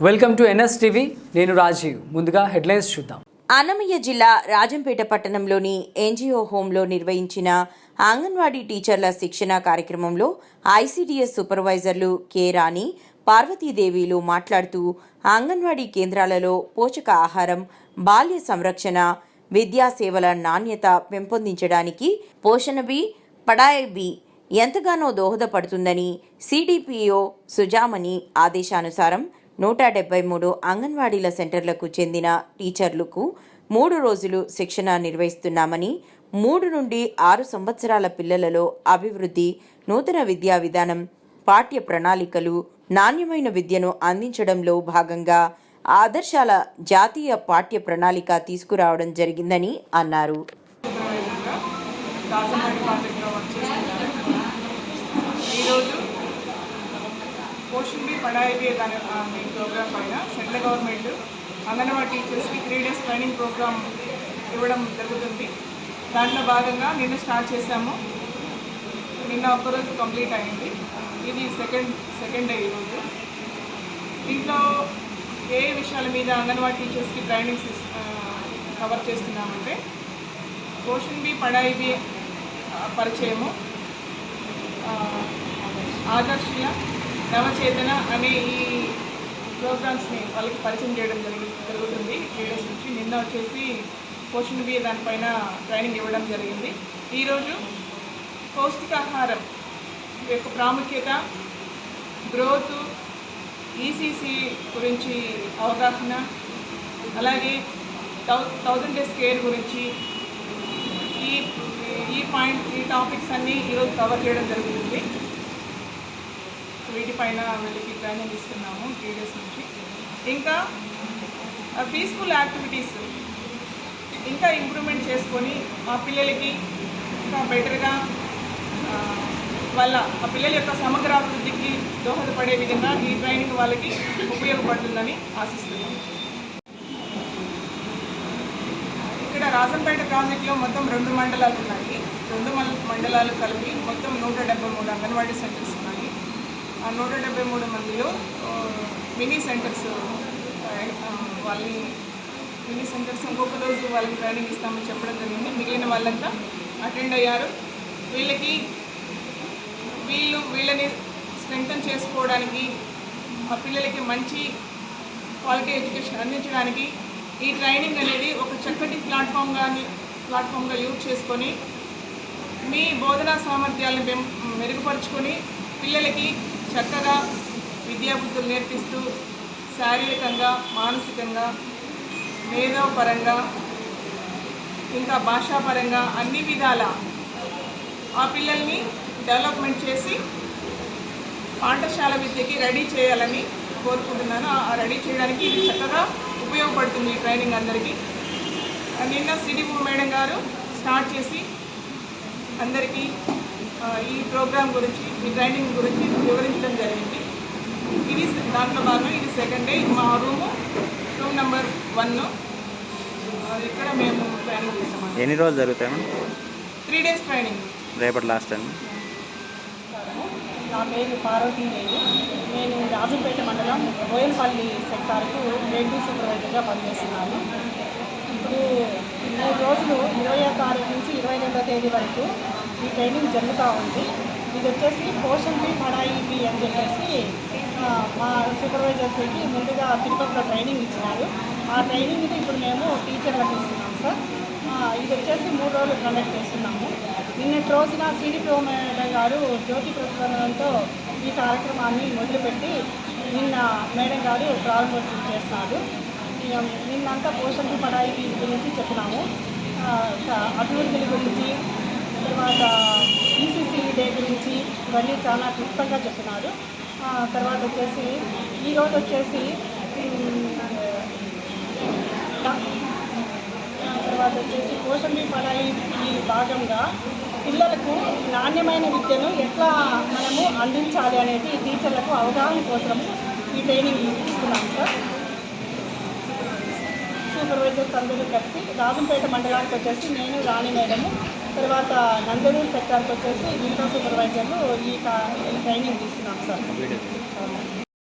Welcome to NS TV. నేను రాజీవ్. ముందుగా headlines చూద్దాం. అన్నమయ్య జిల్లా రాజంపేట పట్టణంలోని ఎన్జిఓ హోంలో నిర్వహించిన అంగన్వాడీ టీచర్ల శిక్షణ కార్యక్రమంలో ఐసీడీఎస్ సూపర్వైజర్లు కె రాణి పార్వతీదేవిలు మాట్లాడుతూ అంగన్వాడీ కేంద్రాలలో పోషక ఆహారం బాల్య సంరక్షణ విద్యా సేవల నాణ్యత పెంపొందించడానికి పోషణ బీ పడాయి బి ఎంతగానో దోహదపడుతుందని సిడిపిఓ సుజామణి ఆదేశానుసారం నూట డెబ్బై మూడు అంగన్వాడీల సెంటర్లకు చెందిన టీచర్లకు మూడు రోజులు శిక్షణ నిర్వహిస్తున్నామని మూడు నుండి ఆరు సంవత్సరాల పిల్లలలో అభివృద్ధి నూతన విద్యా విధానం పాఠ్య ప్రణాళికలు నాణ్యమైన విద్యను అందించడంలో భాగంగా ఆదర్శాల జాతీయ పాఠ్య ప్రణాళిక తీసుకురావడం జరిగిందని అన్నారు సూపర్వైజర్గా రాజంపేట ప్రాజెక్ట్లో వర్క్ చేస్తున్నాను ఈరోజు పోషన్ బి పడాయి దాని మీ ప్రోగ్రామ్ పైన సెంట్రల్ గవర్నమెంట్ అంగన్వాడీ టీచర్స్కి త్రీ డేస్ ట్రైనింగ్ ప్రోగ్రామ్ ఇవ్వడం జరుగుతుంది. దాంట్లో భాగంగా నిన్న స్టార్ట్ చేశాము. నిన్న ఒక్కరోజు కంప్లీట్ అయింది. ఇది సెకండ్ సెకండ్ డే ఈరోజు. దీంట్లో ఏ ఏ విషయాల మీద అంగన్వాడీ టీచర్స్కి ట్రైనింగ్స్ కవర్ చేస్తున్నామంటే పోషన్ బి పడాయి బి పరిచయము ఆ, నవచేతన అనే ఈ ప్రోగ్రామ్స్ని వాళ్ళకి పరిచయం చేయడం జరిగి జరుగుతుంది. లీడర్స్ నుంచి నిన్న వచ్చేసి పోషణ బి దానిపైన ట్రైనింగ్ ఇవ్వడం జరిగింది. ఈరోజు పౌష్టికాహారం యొక్క ప్రాముఖ్యత గ్రోత్ ఈసీసీ గురించి అవగాహన అలాగే థౌ థౌజండ్ డేస్ కేర్ గురించి ఈ ఈ పాయింట్ ఈ టాపిక్స్ అన్నీ ఈరోజు కవర్ చేయడం జరుగుతుంది వీటిపైన వీళ్ళకి ట్రైనింగ్ ఇస్తున్నాము త్రీ డేస్ నుంచి. ఇంకా పీస్ఫుల్ యాక్టివిటీస్ ఇంకా ఇంప్రూవ్మెంట్ చేసుకొని ఆ పిల్లలకి ఇంకా బెటర్గా వాళ్ళ ఆ పిల్లల యొక్క సమగ్ర అభివృద్ధికి దోహదపడే విధంగా ఈ ట్రైనింగ్ వాళ్ళకి ఉపయోగపడుతుందని ఆశిస్తున్నాం. ఇక్కడ రాజంపేట ప్రాజెక్టులో మొత్తం రెండు మండలాలు ఉన్నాయి. రెండు మండలాలు కలిపి మొత్తం నూట డెబ్బై మూడు అంగన్వాడీ సెంటర్స్. నూట డెబ్బై మూడు మందిలో మినీ సెంటర్స్ వాళ్ళని మినీ సెంటర్స్ ఇంకొక రోజు వాళ్ళకి ట్రైనింగ్ ఇస్తామని చెప్పడం జరిగింది. మిగిలిన వాళ్ళంతా అటెండ్ అయ్యారు. వీళ్ళకి వీళ్ళు వీళ్ళని స్ట్రెంగ్తన్ చేసుకోవడానికి ఆ పిల్లలకి మంచి క్వాలిటీ ఎడ్యుకేషన్ అందించడానికి ఈ ట్రైనింగ్ అనేది ఒక చక్కటి ప్లాట్ఫామ్గా ప్లాట్ఫామ్గా యూజ్ చేసుకొని మీ బోధనా సామర్థ్యాలను మెరుగుపరుచుకొని పిల్లలకి చక్కగా విద్యాబుద్ధులు నేర్పిస్తూ శారీరకంగా మానసికంగా మేధోపరంగా ఇంకా భాషాపరంగా అన్ని విధాల ఆ పిల్లల్ని డెవలప్మెంట్ చేసి పాఠశాల విద్యకి రెడీ చేయాలని కోరుకుంటున్నాను. ఆ రెడీ చేయడానికి ఇది చక్కగా ఉపయోగపడుతుంది ఈ ట్రైనింగ్ అందరికీ. నిన్న సిడిఓ మేడం గారు స్టార్ట్ చేసి అందరికీ ఈ ప్రోగ్రామ్ గురించి ఈ ట్రైనింగ్ గురించి వివరించడం జరిగింది. ఇది దాంట్లో భాగంగా ఇది సెకండ్ డే మా రూము రూమ్ నెంబర్ వన్ ఇక్కడ మేము ట్రైనింగ్ చేస్తామండి. ఎన్ని రోజులు జరుగుతాయి మేడం త్రీ డేస్ ట్రైనింగ్ రేపటి లాస్ట్ టైం నా పేరు పార్వతీదేవి నేను. రాజంపేట మండలం బోయనపల్లి సెక్టార్కు రేడియో సూపర్వైజర్గా పనిచేస్తున్నాను. ఇప్పుడు మూడు రోజులు ఇరవై తారీఖు నుంచి ఇరవై రెండో తేదీ వరకు ఈ ట్రైనింగ్ జరుగుతూ ఉంది. ఇది వచ్చేసి పోషన్ బి పడాయి బి అని చెప్పేసి మా సూపర్వైజర్స్కి ముందుగా తిరుపతిలో ట్రైనింగ్ ఇచ్చినారు. ఆ ట్రైనింగ్ని ఇప్పుడు మేము టీచర్లకు ఇస్తున్నాం సార్. ఇది వచ్చేసి మూడు రోజులు కండక్ట్ చేస్తున్నాము. నిన్నటి రోజున సిడిపిఓ మేడం గారు జ్యోతి ప్రతిపాదనతో ఈ కార్యక్రమాన్ని మొదలుపెట్టి నిన్న మేడం గారు ప్రారంభోత్సవం చేస్తున్నారు నిన్నంతా పోషణ పడాయి గురించి చెప్పినాము. అభివృద్ధుల గురించి తర్వాత ఈసీసీ డే గురించి ఇవన్నీ చాలా క్లుప్తంగా చెప్పినారు. తర్వాత వచ్చేసి ఈరోజు వచ్చేసి తర్వాత వచ్చేసి పోషణ పడాయి ఈ భాగంగా పిల్లలకు నాణ్యమైన విద్యను ఎట్లా మనము అందించాలి అనేది టీచర్లకు అవగాహన కోసం ఈ ట్రైనింగ్ ఇస్తున్నాం సార్. సూపర్వైజర్స్ అందరూ కలిసి రాజంపేట మండలానికి వచ్చేసి నేను రాణి మేడము తర్వాత నందనూరు సెక్టార్కి వచ్చేసి మిగతా సూపర్వైజర్లు ఈ ట్రైనింగ్ ఇస్తున్నాం సార్.